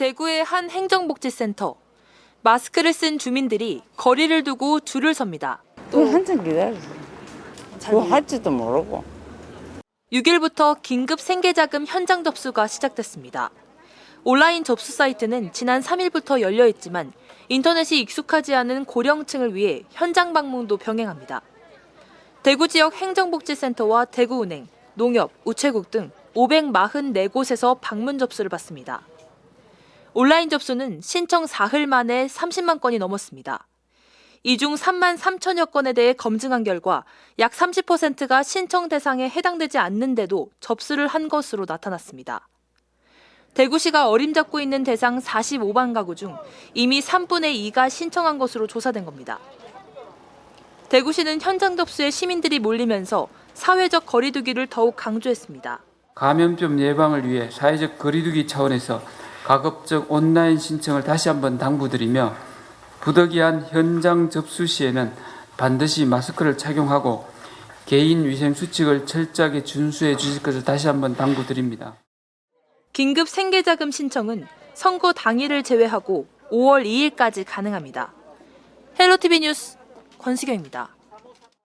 대구의 한 행정복지센터. 마스크를 쓴 주민들이 거리를 두고 줄을 섭니다. 또 한참 기다렸어. 뭐 할지도 모르고. 6일부터 긴급 생계자금 현장 접수가 시작됐습니다. 온라인 접수 사이트는 지난 3일부터 열려 있지만 인터넷이 익숙하지 않은 고령층을 위해 현장 방문도 병행합니다. 대구 지역 행정복지센터와 대구은행, 농협, 우체국 등 544곳에서 방문 접수를 받습니다. 온라인 접수는 신청 사흘 만에 30만 건이 넘었습니다. 이 중 3만 3천여 건에 대해 검증한 결과 약 30%가 신청 대상에 해당되지 않는데도 접수를 한 것으로 나타났습니다. 대구시가 어림잡고 있는 대상 45만 가구 중 이미 3분의 2가 신청한 것으로 조사된 겁니다. 대구시는 현장 접수에 시민들이 몰리면서 사회적 거리두기를 더욱 강조했습니다. 감염병 예방을 위해 사회적 거리두기 차원에서 가급적 온라인 신청을 다시 한번 당부드리며 부득이한 현장 접수 시에는 반드시 마스크를 착용하고 개인 위생 수칙을 철저하게 준수해 주실 것을 다시 한번 당부드립니다. 긴급 생계자금 신청은 선거 당일을 제외하고 5월 2일까지 가능합니다. 헬로티비 뉴스 권수경입니다.